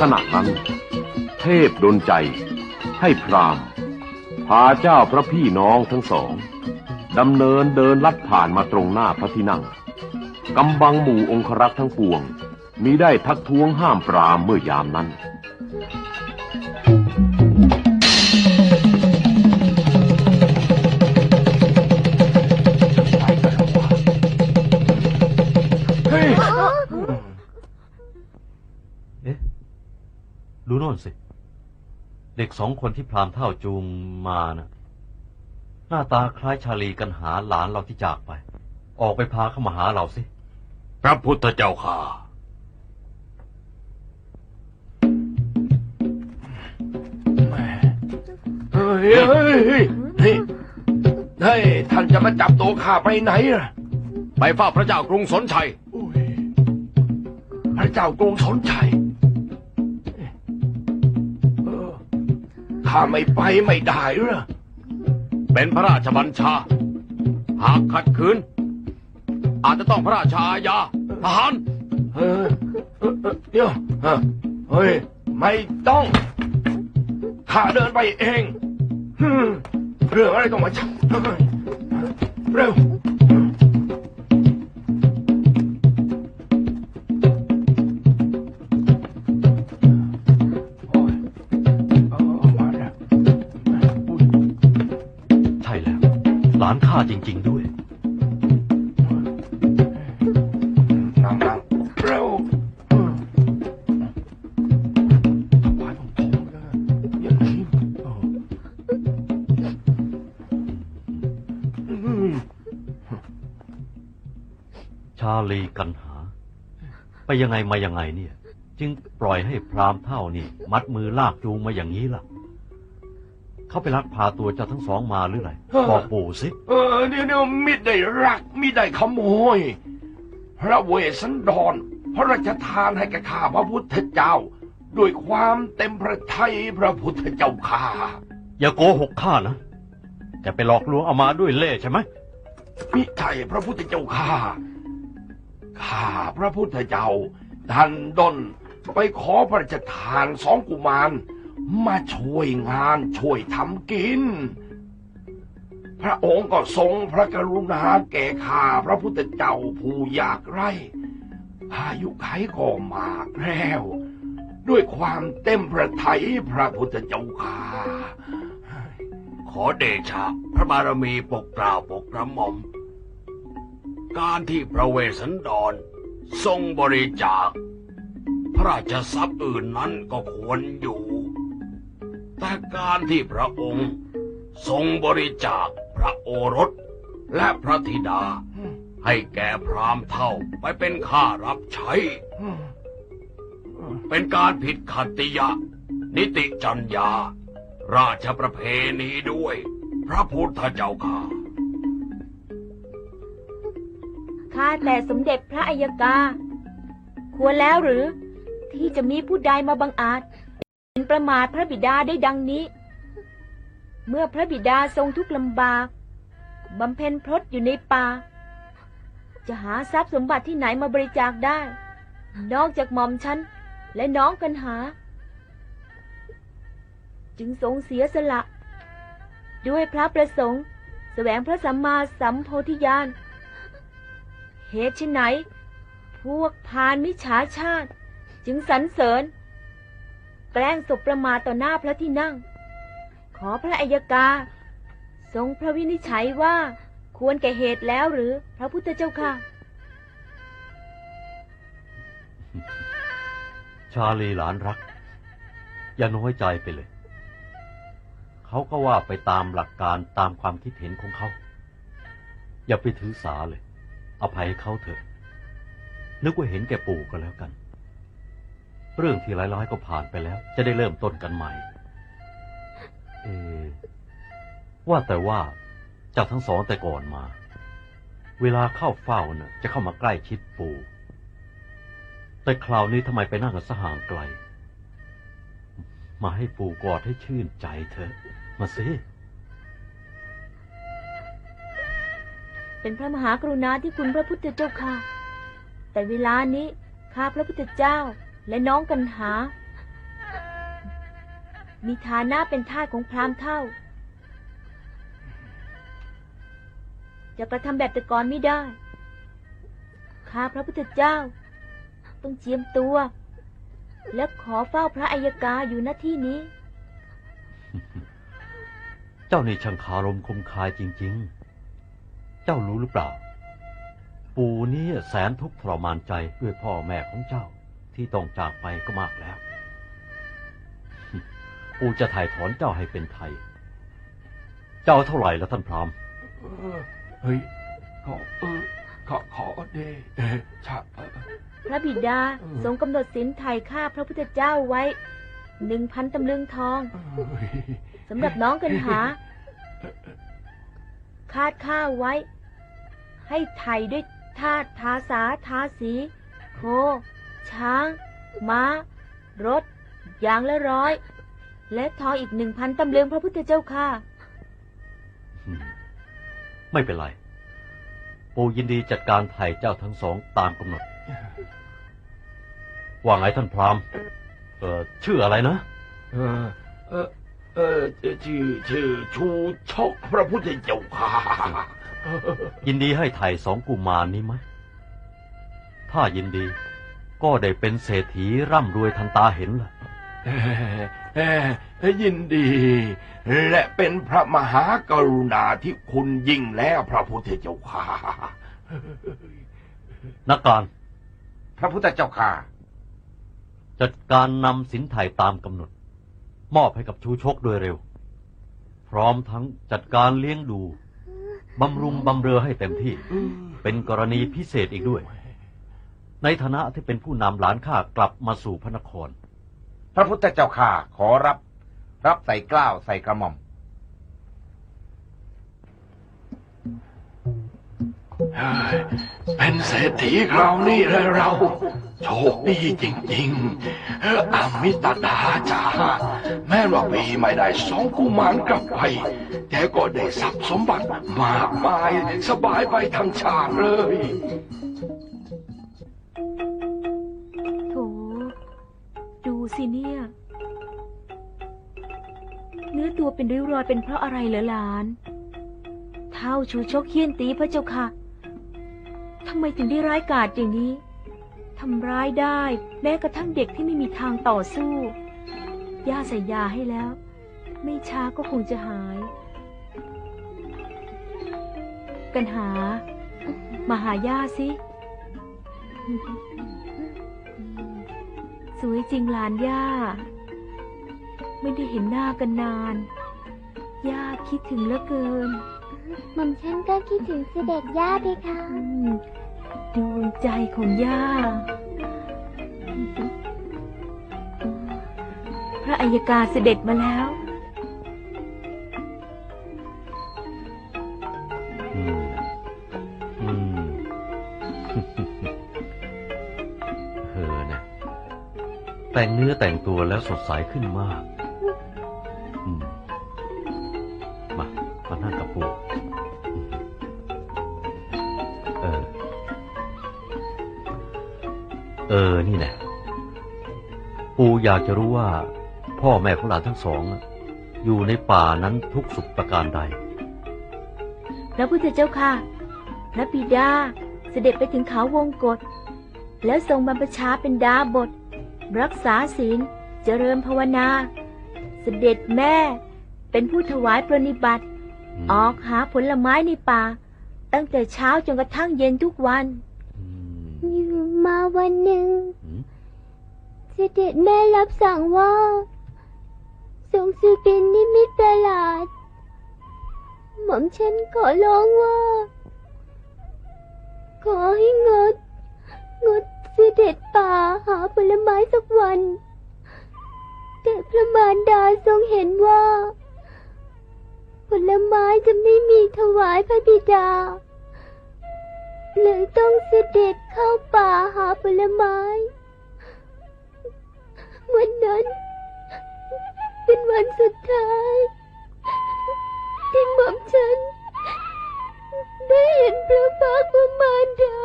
ขณะนั้น เทพดนใจ ให้พรามพาเจ้าพระพี่น้องทั้งสองดำเนินเดินลัดผ่านมาตรงหน้าพระที่นั่งกำบังหมู่องครักษ์ทั้งปวงมิได้ทักท้วงห้ามปรามเมื่อยามนั้น ดูโน่นสิ เด็กสองคนที่พรามเท่าจูงมานะ่ะ หน้าตาคล้ายชาลีกันหาหลานเราที่จากไป ออกไปพาเข้ามาหาเราสิ พระพุทธเจ้าค่ะแม่เฮ้ยเฮ้ยเฮ้ยเฮ้ยเฮ้ยท่านจะมาจับตัวข้าไปไหนล่ะ ไปเฝ้าพระเจ้ากรุงสนชัยอุ้ยพระเจ้ากรุงสนชัย ข้าไม่ไปไม่ได้เหรอเป็นพระราชบัญชา หากขัดขืน อาจจะต้องพระราชอาญาทหารเออเออเออเดี๋ยวเออเฮ้ย ไม่ต้อง ข้าเดินไปเองฮึ่มเรื่องอะไรต้องมาจับเฮ้ยเร็วานข้าจริง ๆ ด้วย นั่งนั่งเร็วถวายผมผมเลยอย่าทิ้งเอออืมชาลีกันหา ไปยังไงมายังไงเนี่ย จึงปล่อยให้พรามเท่านี่ มัดมือลากจูงมาอย่างนี้ล่ะ เขาไปลักพาตัวเจ้าทั้งสองมาหรือไรบอกปู่สิ เออเดี๋ยวเดี๋ยวมิได้รักมิได้ขโมย พระเวสสันดร พระราชทานให้แก่ข้าพระพุทธเจ้า ด้วยความเต็มพระทัยพระพุทธเจ้าข้าอย่าโกหกข้านะ จะไปหลอกลวงเอามาด้วยเล่ห์ใช่ไหมมิใช่พระพุทธเจ้าข้าข้าพระพุทธเจ้าท่านดนไปขอพระราชทานสองกุมาร มาช่วยงานช่วยทำกิน พระองค์ก็ทรงพระกรุณาแก่ข้าพระพุทธเจ้าผู้ยากไร้อายุไขก็มากแล้ว ด้วยความเต็มพระทัยพระพุทธเจ้าข้าขอเดชะพระบารมีปกเกล้าปกกระหม่อม การที่พระเวสสันดร ทรงบริจาค พระราชทรัพย์อื่นนั้นก็ควรอยู่ แต่การที่พระองค์ทรงบริจาคพระโอรสและพระธิดา ให้แก่พรามเท่าไปเป็นข้ารับใช้ เป็นการผิดขัตติยะ นิติจัญญา ราชประเพณีด้วย พระพุทธเจ้าค่ะข้าแต่สมเด็จพระอัยกา ควรแล้วหรือ ที่จะมีผู้ใดมาบังอาจ ป็นประมาทพระบิดาได้ดังนี้ เมื่อพระบิดาทรงทุกข์ลำบากบำเพ็ญพรตอยู่ในป่า จะหาทรัพย์สมบัติที่ไหนมาบริจาคได้ นอกจากหม่อมฉันและน้องกันหา จึงทรงเสียสละ ด้วยพระประสงค์ แสวงพระสัมมาสัมโพธิญาณเหตุไฉนไหน พวกพานมิจฉาชาติ จึงสรรเสริญ แกล้งศพประมาทต่อหน้าพระที่นั่ง ขอพระอัยกา ทรงพระวินิจฉัยว่า ควรแก่เหตุแล้วหรือพระพุทธเจ้าค่ะ ชาลีหลานรัก อย่าน้อยใจไปเลย เขาก็ว่าไปตามหลักการตามความคิดเห็นของเขา อย่าไปถือสาเลย อภัยให้เขาเถอะ นึกว่าเห็นแก่ปู่ก็แล้วกัน เรื่องที่ร้ายๆก็ผ่านไปแล้ว จะได้เริ่มต้นกันใหม่ เอะว่าแต่ว่าจากทั้งสองแต่ก่อนมา เวลาเข้าเฝ้าน่ะ จะเข้ามาใกล้ชิดปู่ แต่คราวนี้ทำไมไปนั่งกันสห่างไกล มาให้ปู่กอดให้ชื่นใจเถอะ มาสิเป็นพระมหากรุณาที่คุณพระพุทธเจ้าค่ะ แต่เวลานี้ข้าพระพุทธเจ้า และน้องกันหา มีฐานะเป็นทาสของพราหมณ์เท่า จะกระทำแบบแต่ก่อนไม่ได้ ข้าพระพุทธเจ้า ต้องเจียมตัว และขอเฝ้าพระอัยกาอยู่หน้าที่นี้ เจ้านี่ช่างคารมคมคายจริง ๆ เจ้ารู้หรือเปล่า ปู่นี้แสนทุกข์ทรมานใจด้วยพ่อแม่ของเจ้า ที่ต้องจากไปก็มากแล้ว ปู่จะถ่ายถอนเจ้าให้เป็นไทย เจ้าเท่าไหร่แล้วท่านพราหมณ์เออเฮ้ยขอเออขอขอเดเออชะเออพระบิดาอืมทรงกำหนดสินไถ่ค่าพระพุทธเจ้าไว้หนึ่งพันตำลึงทองเอ้ยสำหรับน้องกันหา คาดข้าวไว้ ให้ไถ่ด้วยทาสทาสาทาสี โค ช้าง ม้า รถอย่างละร้อย และทองอีกหนึ่งพันตำลึงพระพุทธเจ้าค่ะอืมไม่เป็นไร ปู่ยินดีจัดการไถ่เจ้าทั้งสองตามกำหนด ว่าไงท่านพราหมณ์เออชื่ออะไรนะ เออเออเออชื่อชื่อชูชกพระพุทธเจ้าค่ะยินดีให้ไถ่สองกุมารนี้ไหม ถ้ายินดี ก็ได้เป็นเศรษฐีร่ำรวยทันตาเห็นล่ะเอ่อเอ่อยินดี และเป็นพระมหากรุณาที่คุณยิ่งแล้วพระพุทธเจ้าค่ะนักการ พระพุทธเจ้าค่ะ จัดการนำสินไถ่ตามกำหนด มอบให้กับชูชกโดยเร็ว พร้อมทั้งจัดการเลี้ยงดูบำรุงบำเรอให้เต็มที่ เป็นกรณีพิเศษอีกด้วย ในฐานะที่เป็นผู้นำหลานข้ากลับมาสู่พระนคร พระพุทธเจ้าค่ะขอรับ รับใส่เกล้าวใส่กระหม่อม เฮ้ยเป็นเศรษฐีคราวนี้เลยเรา โชคดีจริงๆเอออามิตาดาจ๋าแม้ว่าพี่ไม่ได้สองกุมารกลับไป แต่ก็ได้ทรัพย์สมบัติมากมายสบายไปทั้งชาติเลย สิเนี่ย เนื้อตัวเป็นริ้วรอยเป็นเพราะอะไรเหรอหลาน เท้าชูชกเคี่ยนตีพระเจ้าค่ะทำไมถึงได้ร้ายกาจอย่างนี้ทำร้ายได้แม้กระทั่งเด็กที่ไม่มีทางต่อสู้ ย่าใส่ยาให้แล้ว ไม่ช้าก็คงจะหาย กันหา มาหาย่าสิ สวยจริงหลานย่า ไม่ได้เห็นหน้ากันนาน ย่าคิดถึงเหลือเกิน หม่อมฉันก็คิดถึงเสด็จย่าเพคะอืมดวงใจของย่า พระอัยการเสด็จมาแล้ว เนื้อแต่งตัวแล้วสดใสขึ้นมากอืมมา มานั่งกับปู่เออ เออ นี่แนะปู่อยากจะรู้ว่า พ่อแม่ของหลานทั้งสองอะอยู่ในป่านั้นทุกสุขประการใด พระพุทธเจ้าค่ะ พระบิดาเสด็จไปถึงเขาวงกฏแล้วทรงบรรพชาเป็นดาบท รักษาศีล เจริญภาวนา เสด็จแม่ เป็นผู้ถวายปรนิบัติมออกหาผลไม้ในป่า ตั้งแต่เช้าจนกระทั่งเย็นทุกวันอืมอยู่มาวันหนึ่งอืมเสด็จแม่รับสั่งว่าทรงซื้อเป็นนิมิตประหลาด หม่อมฉันขอร้องว่า ขอให้งดงดเส ด็จป่าหาผลไม้สักวัน แต่พระมารดาทรงเห็นว่า ผลไม้จะไม่มีถวายพระบิดา เลยต้องเสด็จเข้าป่าหาผลไม้ วันนั้น เป็นวันสุดท้ายที่หม่อมฉันได้เห็นพระพักตร์พระมารดา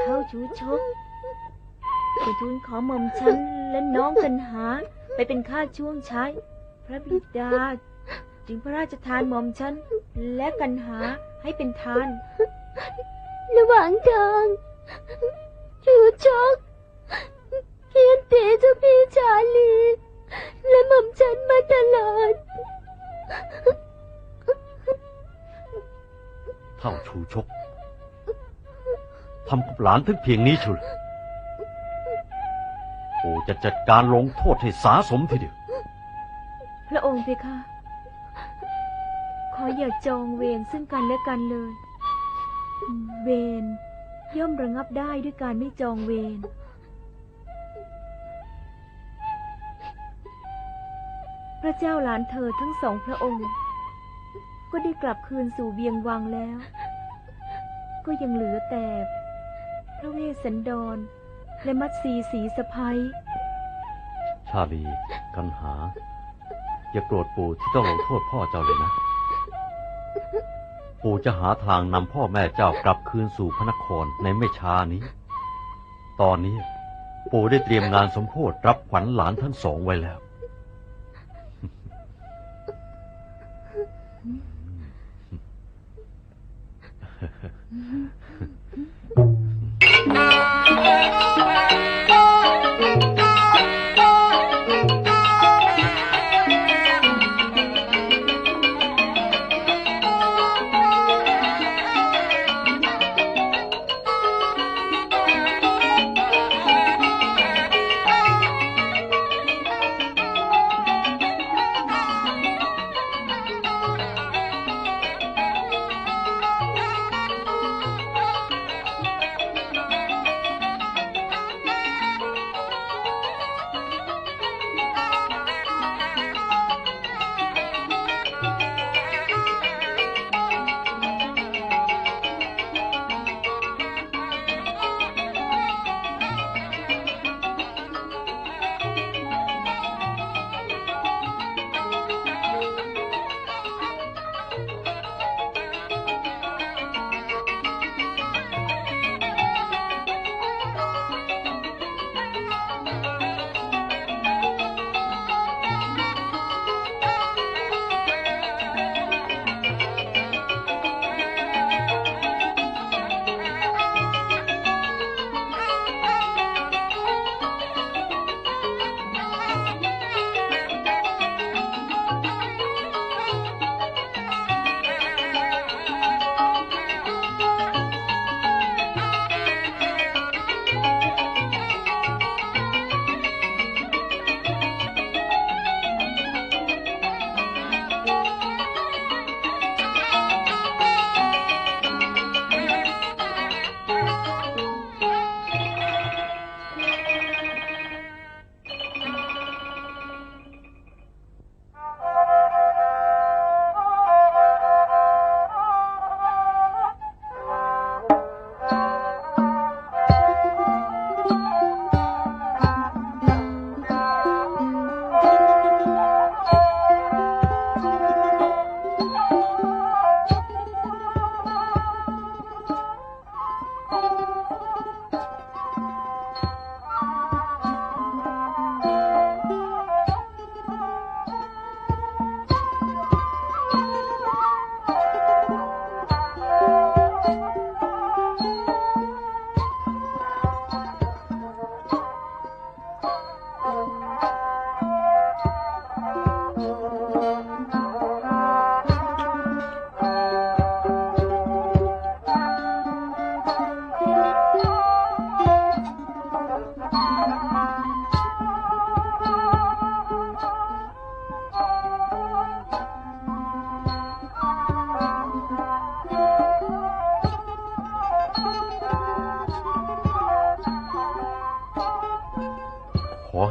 เท้าชูชกกระทูลขอหม่อมฉันและน้องกันหา ไปเป็นข้าช่วงใช้ พระบิดา จึงพระราชทานหม่อมฉันและกันหาให้เป็นทาน ระหว่างทางชูชกเคียนตีเจ้าพี่ชาลี และหม่อมฉันมาตลอด เท่าชูชกทำกับหลานถึงเพียงนี้ชุลปู่จะจัดการลงโทษให้สาสมทีเดียว พระองค์เพคะ ขออย่าจองเวรซึ่งกันและกันเลย เวรย่อมระงับได้ด้วยการไม่จองเวร พระเจ้าหลานเธอทั้งสองพระองค์ ก็ได้กลับคืนสู่เวียงวังแล้ว ก็ยังเหลือแต่พระเวสสันดร และมัตสีสีสะพ้ยชาลีกันหา อย่าโกรธปู่ที่ต้องลงโทษพ่อเจ้าเลยนะ ปู่จะหาทางนำพ่อแม่เจ้ากลับคืนสู่พระนครในไม่ช้านี้ ตอนนี้ ปู่ได้เตรียมงานสมโพธรับขวัญหลานทั้งสองไว้แล้ว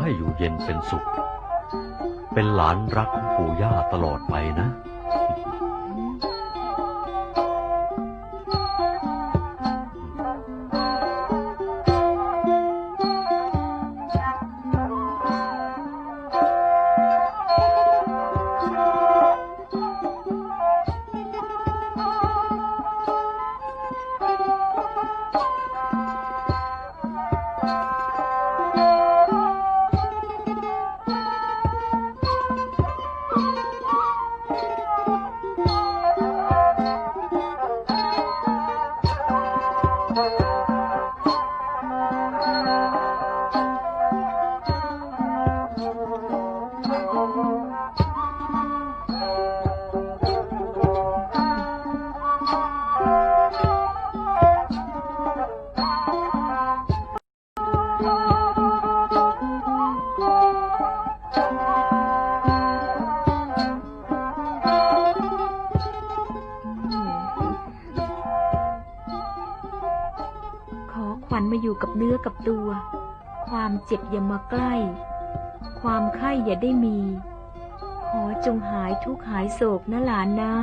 ให้อยู่เย็นเป็นสุข เป็นหลานรักของปู่ย่าตลอดไปนะ มาอยู่กับเนื้อกับตัว ความเจ็บอย่ามาใกล้ ความไข้อย่าได้มี ขอจงหายทุกหายโศกนะหลานนะ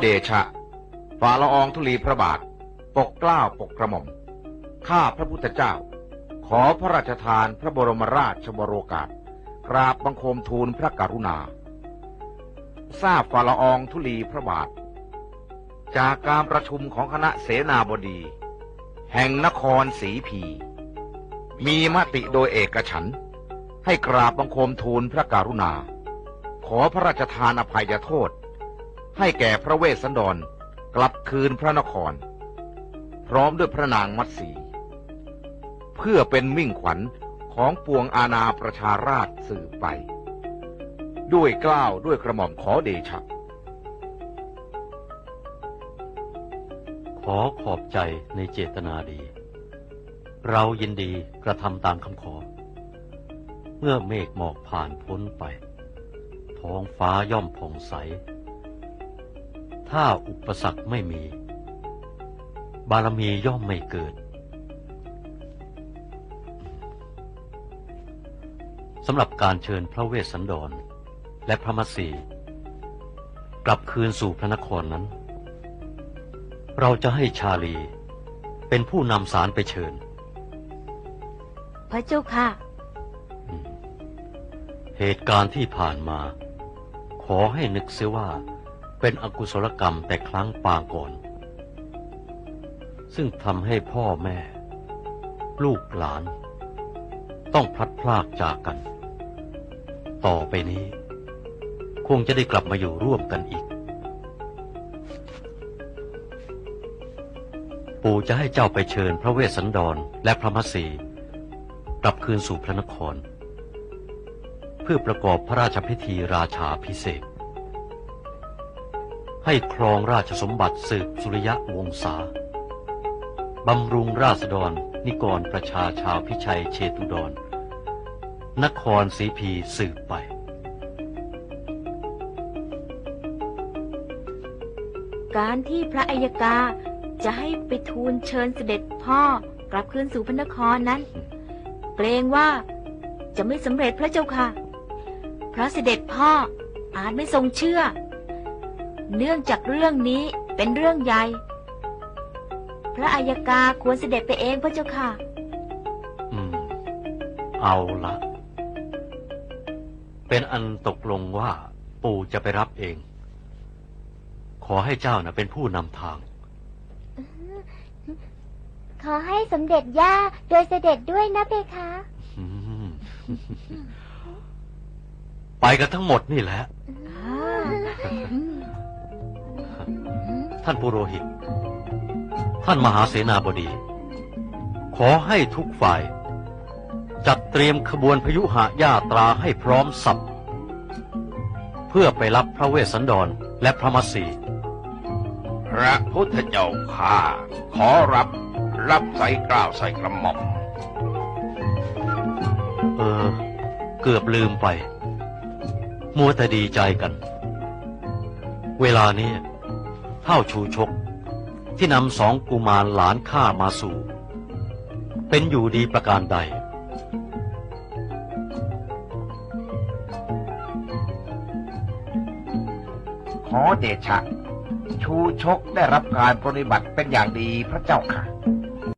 เดชะ ฝ่าละอองธุลีพระบาท ปกกล้าวปกกระหม่อม ข้าพระพุทธเจ้า ขอพระราชทานพระบรมราชวโรกาส กราบบังคมทูลพระกรุณา ทราบฝ่าละอองธุลีพระบาท จากการประชุมของคณะเสนาบดี แห่งนครศรีพี มีมติโดยเอกฉัน ให้กราบบังคมทูลพระกรุณา ขอพระราชทานอภัยโทษ ให้แก่พระเวสสันดร กลับคืนพระนคร พร้อมด้วยพระนางมัตสี เพื่อเป็นมิ่งขวัญของปวงอาณาประชาราชสืบไป ด้วยเกล้าวด้วยกระหม่อมขอเดชะ ขอขอบใจในเจตนาดี เรายินดีกระทำตามคำขอ เมื่อเมฆหมอกผ่านพ้นไป ท้องฟ้าย่อมผ่องใส ถ้าอุปสรรคไม่มี บารมีย่อมไม่เกิดสำหรับการเชิญพระเวสสันดร และพระมัสสีกลับคืนสู่พระนครนั้น เราจะให้ชาลีเป็นผู้นำสารไปเชิญ พระเจ้าค่ะ เหตุการณ์ที่ผ่านมา ขอให้นึกเสียว่า เป็นอกุศลกรรมแต่ครั้งปางก่อน ซึ่งทำให้พ่อแม่ ลูกหลาน ต้องพลัดพรากจากกัน ต่อไปนี้ คงจะได้กลับมาอยู่ร่วมกันอีก ปู่จะให้เจ้าไปเชิญพระเวสสันดรและพระมัสสีกลับคืนสู่พระนคร เพื่อประกอบพระราชพิธีราชาพิเศษ ให้ครองราชสมบัติสืบสุริยะวงศาบำรุงราษฎร นิกรประชาชาวพิชัยเชตุดร นครศรีพีสืบไป การที่พระอัยกาจะให้ไปทูลเชิญเสด็จพ่อกลับคืนสู่พระนครนั้น เกรงว่าจะไม่สำเร็จพระเจ้าค่ะเพราะเสด็จพ่ออาจไม่ทรงเชื่อ เนื่องจากเรื่องนี้เป็นเรื่องใหญ่ พระอัยกาควรเสด็จไปเองพระเจ้าค่ะ อืม เอาละ เป็นอันตกลงว่า ปู่จะไปรับเอง ขอให้เจ้านะเป็นผู้นำทาง ขอให้สมเด็จย่าโดยเสด็จด้วยนะเพคะ อืม ไปกันทั้งหมดนี่แหละ ท่านปุโรหิต ท่านมหาเสนาบดี ขอให้ทุกฝ่าย จัดเตรียมขบวนพยุหะญาตราให้พร้อมสับเพื่อไปรับพระเวสสันดรและพระมัสสีพระพุทธเจ้าข้าขอรับรับใส่กล้าวใส่กระหม่อมเออ เกือบลืมไป มัวแต่ดีใจกัน เวลานี้ เท่าชูชก ที่นำสองกุมารหลานข้ามาสู่ เป็นอยู่ดีประการใด ขอเดชะ ชูชกได้รับการปฏิบัติเป็นอย่างดีพระเจ้าค่ะ